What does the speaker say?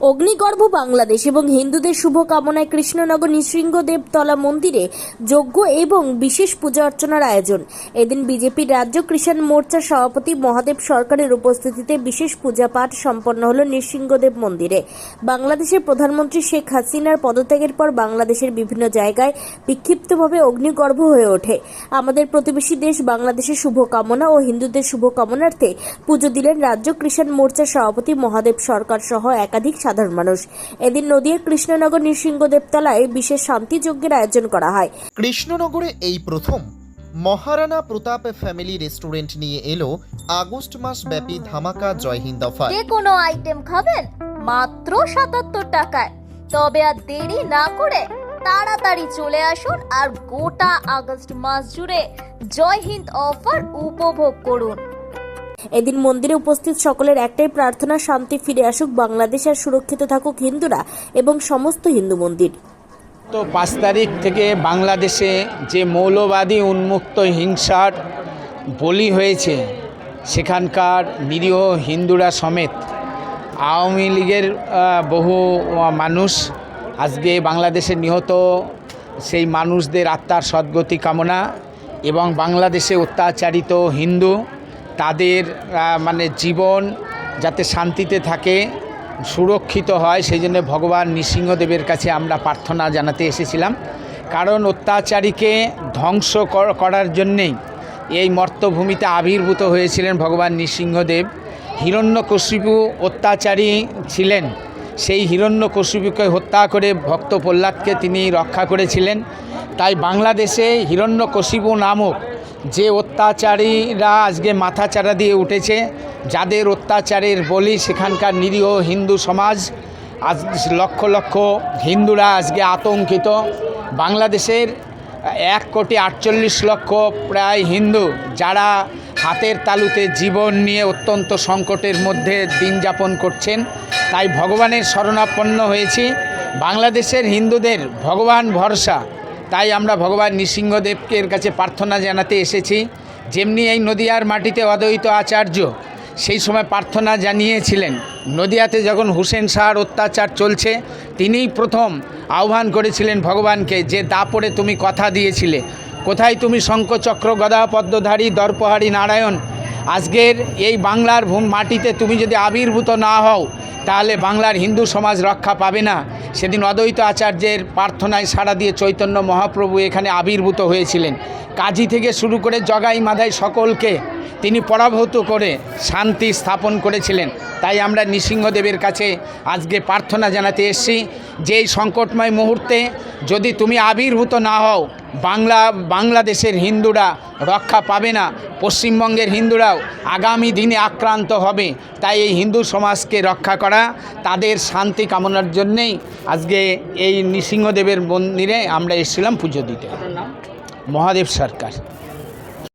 অগ্নিগর্ভ বাংলাদেশ এবং হিন্দুদের শুভকামনায় কৃষ্ণনগর নৃসিংহদেবতলা মন্দিরে যজ্ঞ এবং বিশেষ পূজা অর্চনার আয়োজন। এদিন বিজেপির রাজ্য কিষাণ মোর্চার সভাপতি মহাদেব সরকারের উপস্থিতিতে বিশেষ পূজা পাঠ সম্পন্ন হল নৃসিংহদেব মন্দিরে। বাংলাদেশের প্রধানমন্ত্রী শেখ হাসিনার পদত্যাগের পর বাংলাদেশের বিভিন্ন জায়গায় বিক্ষিপ্তভাবে অগ্নিগর্ভ হয়ে ওঠে। আমাদের প্রতিবেশী দেশ বাংলাদেশের শুভকামনা ও হিন্দুদের শুভকামনার্থে পুজো দিলেন রাজ্য কিষাণ মোর্চার সভাপতি মহাদেব সরকার সহ একাধিক সাধারণ মানুষ। এদিন নদিয়ার কৃষ্ণনগর নৃসিংহদেবতলায় বিশেষ শান্তিযজ্ঞের আয়োজন করা হয়। কৃষ্ণনগরে এই প্রথম মহারানা প্রতাপ ফ্যামিলি রেস্টুরেন্ট নিয়ে এলো আগস্ট মাস ব্যাপী ধামাকা জয় হিন্দ অফার। যে কোনো আইটেম খাবেন মাত্র সাতাত্তর টাকায়। তবে আর দেরি না করে তাড়াতাড়ি চলে আসুন আর গোটা আগস্ট মাস জুড়ে জয় হিন্দ অফার উপভোগ করুন। এদিন মন্দিরে উপস্থিত সকলের একটাই প্রার্থনা, শান্তি ফিরে আসুক, বাংলাদেশ আর সুরক্ষিত থাকুক হিন্দুরা এবং সমস্ত হিন্দু মন্দির। তো পাঁচ তারিখ থেকে বাংলাদেশে যে মৌলবাদী উন্মুক্ত হিংসার বলি হয়েছে, সেখানকার নিরীহ হিন্দুরা সমেত, আওয়ামী লীগের বহু মানুষ আজকে বাংলাদেশে নিহত, সেই মানুষদের আত্মার সদ্গতি কামনা এবং বাংলাদেশে অত্যাচারিত হিন্দু তাদের মানে জীবন যাতে শান্তিতে থাকে, সুরক্ষিত হয়, সেই জন্য ভগবান নৃসিংহদেবের কাছে আমরা প্রার্থনা জানাতে এসেছিলাম। কারণ অত্যাচারীকে ধ্বংস করার জন্যেই এই মর্তভূমিতে আবির্ভূত হয়েছিলেন ভগবান নৃসিংহদেব। হিরণ্যকশিপু অত্যাচারী ছিলেন। সেই হিরণ্যকশিপুকে হত্যা করে ভক্ত প্রহ্লাদকে তিনি রক্ষা করেছিলেন। তাই বাংলাদেশে হিরণ্যকশিপু নামক যে অত্যাচারীরা আজকে মাথাচাড়া দিয়ে উঠেছে, যাদের অত্যাচারের বলি সেখানকার নিরীহ হিন্দু সমাজ, আজ লক্ষ লক্ষ হিন্দুরা আজকে আতঙ্কিত। বাংলাদেশের এক কোটি আটচল্লিশ লক্ষ প্রায় হিন্দু, যারা হাতের তালুতে জীবন নিয়ে অত্যন্ত সংকটের মধ্যে দিন যাপন করছেন, তাই ভগবানের শরণাপন্ন হয়েছি। বাংলাদেশের হিন্দুদের ভগবান ভরসা তাই আমরা ভগবান নৃসিংহদেবকের কাছে প্রার্থনা জানাতে এসেছি। যেমনি এই নদিয়ার মাটিতে অদ্বৈত আচার্য সেই সময় প্রার্থনা জানিয়েছিলেন। নদিয়াতে যখন হুসেন শাহর অত্যাচার চলছে, তিনিই প্রথম আহ্বান করেছিলেন ভগবানকে যে দাপড়ে তুমি কথা দিয়েছিলে। কোথায় তুমি শঙ্খচক্র গদা পদ্মধারী দর্পহারী নারায়ণ আজকের এই বাংলার মাটিতে তুমি যদি আবির্ভূত না হও, তাহলে বাংলার হিন্দু সমাজ রক্ষা পাবে না। সেদিন অদ্বৈত আচার্যের প্রার্থনায় সাড়া দিয়ে চৈতন্য মহাপ্রভু এখানে আবির্ভূত হয়েছিলেন। কাজী থেকে শুরু করে জগাই মাদাই সকলকে তিনি পরাভূত করে শান্তি স্থাপন করেছিলেন। তাই আমরা নৃসিংহদেবের কাছে আজকে প্রার্থনা জানাতে এসেছি। যে এই সংকটময় মুহূর্তে যদি তুমি আবির্ভূত না হও, বাংলা, বাংলাদেশের হিন্দুরা রক্ষা পাবে না, পশ্চিমবঙ্গের হিন্দুরাও আগামী দিনে আক্রান্ত হবে, তাই এই হিন্দু সমাজকে রক্ষা করা, তাদের শান্তি কামনার জন্যেই আজকে এই নৃসিংহদেবের মন্দিরে আমরা এসেছিলাম পুজো দিতে। মহাদেব সরকার।